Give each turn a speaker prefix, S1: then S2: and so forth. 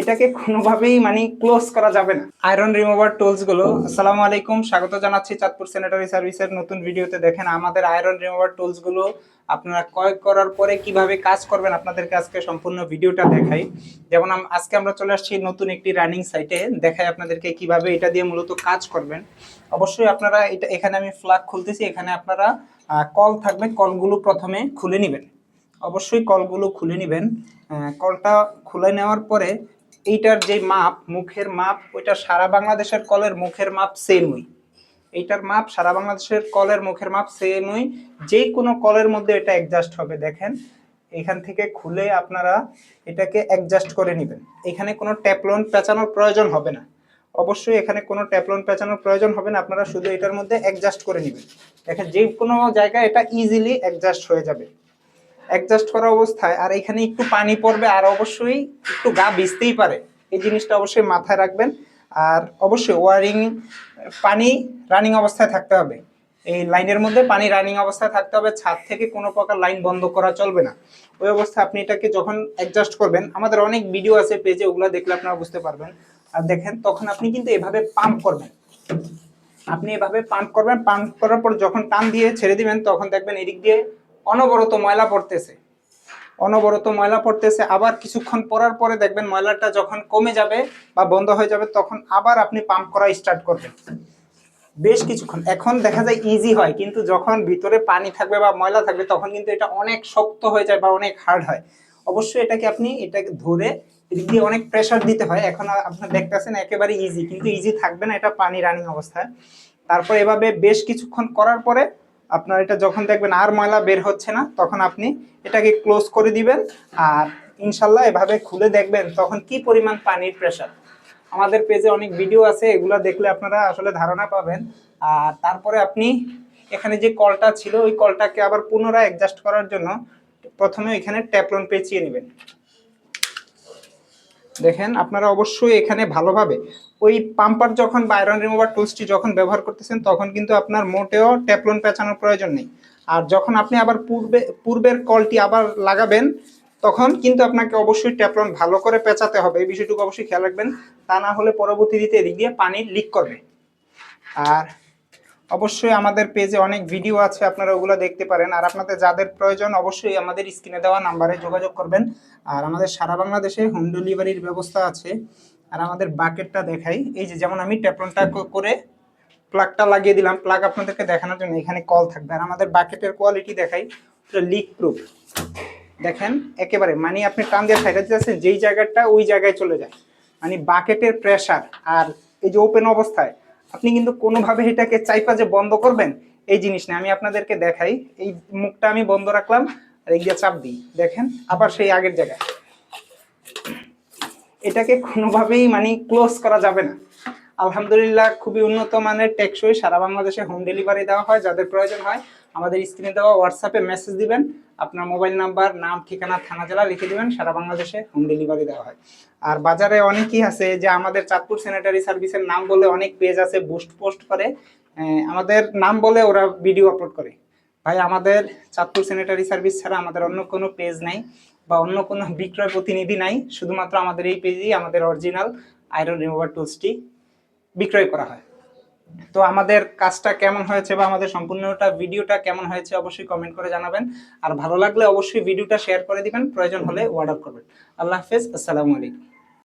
S1: এটাকে কোনোভাবেই মানে ক্লোজ করা যাবে না। আয়রন রিমুভার টুলসগুলো, আসসালামু আলাইকুম, স্বাগত জানাচ্ছি চাঁদপুর স্যানিটারি সার্ভিসের নতুন ভিডিওতে দেখেন, আমাদের আয়রন রিমুভার টুলসগুলো আপনারা ক্রয় করার পরে কীভাবে কাজ করবেন আপনাদেরকে আজকে সম্পূর্ণ ভিডিওটা দেখাই। যেমন আজকে আমরা চলে আসছি নতুন একটি রানিং সাইটে দেখাই আপনাদেরকে কীভাবে এটা দিয়ে মূলত কাজ করবেন। অবশ্যই আপনারা এটা এখানে আমি ফ্ল্যাগ খুলতেছি, এখানে আপনারা কল থাকবে কলগুলো প্রথমে খুলে নেবেন। অবশ্যই কলগুলো খুলে নেবেন। কলটা খুলে নেওয়ার পরে এইটার যে মাপ, মুখের মাপ, ওইটা সারা বাংলাদেশের কলের মুখের মাপ সেমই এইটার মাপ সারা বাংলাদেশের কলের মুখের মাপ সেমই যে কোনো কলের মধ্যে এটা অ্যাডজাস্ট হবে, দেখেন। এখান থেকে খুলে আপনারা এটাকে অ্যাডজাস্ট করে নেবেন। এখানে কোনো ট্যাপলন পেঁচানোর প্রয়োজন হবে না। অবশ্যই এখানে কোনো ট্যাপলন পেঁচানোর প্রয়োজন হবে না। আপনারা শুধু এটার মধ্যে অ্যাডজাস্ট করে নেবেন। দেখেন, যে কোনো জায়গায় এটা ইজিলি অ্যাডজাস্ট হয়ে যাবে। অ্যাডজাস্ট করা অবস্থায়, আর এখানে একটু পানি পড়বে, আর অবশ্যই একটু গা ভিজতেই পারে। এই জিনিসটা অবশ্যই মাথায় রাখবেন। আর অবশ্যই ওয়ারিং পানি রানিং অবস্থায় থাকতে হবে। এই লাইনের মধ্যে পানি রানিং অবস্থায় থাকতে হবে, ছাদ থেকে কোনো প্রকার লাইন বন্ধ করা চলবে না। ওই অবস্থায় আপনি এটাকে যখন অ্যাডজাস্ট করবেন, আমাদের অনেক ভিডিও আছে পেজে ওগুলো দেখলে আপনারা বুঝতে পারবেন। আর দেখেন, তখন আপনি কিন্তু এভাবে পাম্প করবেন। আপনি এভাবে পাম্প করবেন পাম্প করার পর যখন টান দিয়ে ছেড়ে দিবেন, তখন দেখবেন এদিক দিয়ে অনবরত ময়লা পড়তেছে। অনবরত ময়লা পড়তেছে, আবার কিছুক্ষণ পরার পরে দেখবেন ময়লাটা যখন কমে যাবে বা বন্ধ হয়ে যাবে, তখন আবার আপনি পাম্প করা স্টার্ট করবেন। বেশ কিছুক্ষণ। এখন দেখা যায় ইজি হয়, কিন্তু যখন ভিতরে পানি থাকবে বা ময়লা থাকবে, তখন কিন্তু এটা অনেক শক্ত হয়ে যায় বা অনেক হার্ড হয়। অবশ্যই এটাকে আপনি এটাকে ধরে দিয়ে অনেক প্রেশার দিতে হয়। এখন আপনার দেখতেছেন একেবারে ইজি কিন্তু ইজি থাকবে না এটা পানি রানিং অবস্থায়। তারপর এভাবে বেশ কিছুক্ষণ করার পরে আপনার এটা যখন দেখবেন আর ময়লা বের হচ্ছে না, তখন আপনি এটাকে ক্লোজ করে দিবেন আর ইনশাল্লাহ এভাবে খুলে দেখবেন তখন কি পরিমাণ পানির প্রেসার আমাদের পেজে অনেক ভিডিও আছে, এগুলো দেখলে আপনারা আসলে ধারণা পাবেন। আর তারপরে আপনি এখানে যে কলটা ছিল, ওই কলটাকে আবার পুনরায় অ্যাডজাস্ট করার জন্য প্রথমে এখানে ট্যাপলন পেঁচিয়ে নেবেন। দেখেন, আপনারা অবশ্যই এখানে ভালোভাবে ওই পাম্পার যখন বা আয়রন রিমুভার টুলসটি যখন ব্যবহার করতেছেন, তখন কিন্তু আপনার মোটেও ট্যাপলন পেঁচানোর প্রয়োজন নেই। আর যখন আপনি আবার পূর্বে, পূর্বের কলটি আবার লাগাবেন, তখন কিন্তু আপনাকে অবশ্যই ট্যাপলন ভালো করে পেঁচাতে হবে। এই বিষয়টুকু অবশ্যই খেয়াল রাখবেন, তা না হলে পরবর্তীতে এদিক দিয়ে পানি লিক করবে। আর অবশ্যই আমাদের পেজে অনেক ভিডিও আছে, আপনারা ওগুলো দেখতে পারেন। আর আপনাদের যাদের প্রয়োজন, অবশ্যই আমাদের স্ক্রিনে দেওয়া নাম্বারে যোগাযোগ করবেন। আর আমাদের সারা বাংলাদেশে হোম ডেলিভারির ব্যবস্থা আছে। আর আমাদের বাকেটটা দেখাই। এই যে যেমন আমি ট্যাপলনটা ক- করে প্লাগটা লাগিয়ে দিলাম প্লাগ আপনাদেরকে দেখানোর জন্য এখানে কল থাকবে। আর আমাদের বাকেটের কোয়ালিটি দেখাই লিক প্রুফ দেখেন, একেবারে মানে আপনি টান দিয়ে সাইডে যাচ্ছেন, যেই জায়গাটা ওই জায়গায় চলে যায়। মানে বাকেটের প্রেসার আর এই যে ওপেন অবস্থায় আপনি কিন্তু কোনোভাবে এটাকে চাইপা যে বন্ধ করবেন, এই জিনিস না আমি আপনাদেরকে দেখাই, এই মুখটা আমি বন্ধ রাখলাম আর এই দিয়ে চাপ দিই। দেখেন, আবার সেই আগের জায়গায়। এটাকে কোনোভাবেই মানে ক্লোজ করা যাবে না। আলহামদুলিল্লাহ, খুবই উন্নত মানের টেকসই সারা বাংলাদেশে হোম ডেলিভারি দেওয়া হয়, যাদের প্রয়োজন হয় আমাদের স্ক্রিনে দেওয়া হোয়াটসঅ্যাপে মেসেজ দিবেন, আপনার মোবাইল নাম্বার নাম, ঠিকানা, থানা, জেলা লিখে দিবেন, সারা বাংলাদেশে হোম ডেলিভারি দেওয়া হয়। আর বাজারে অনেকেই আছে যে আমাদের চাঁদপুর স্যানিটারি সার্ভিসের নাম বলে অনেক পেজ আছে বুস্ট পোস্ট করে। আমাদের নাম বলে ওরা ভিডিও আপলোড করে। ভাই, আমাদের চাঁদপুর স্যানিটারি সার্ভিস ছাড়া আমাদের অন্য কোনো পেজ নাই বা অন্য কোনো বিক্রয় প্রতিনিধি নাই, শুধুমাত্র আমাদের এই পেজেই আমাদের অরিজিনাল আয়রন রিমুভার টুলসটি বিক্রয় করা হয়। তো আমাদের কাজটা কেমন হয়েছে বা আমাদের সম্পূর্ণটা ভিডিওটা কেমন হয়েছে অবশ্যই কমেন্ট করে জানাবেন। আর ভালো লাগলে অবশ্যই ভিডিওটা শেয়ার করে দিবেন। প্রয়োজন হলে অর্ডার করবেন। আল্লাহ হাফেজ, আসসালামু আলাইকুম।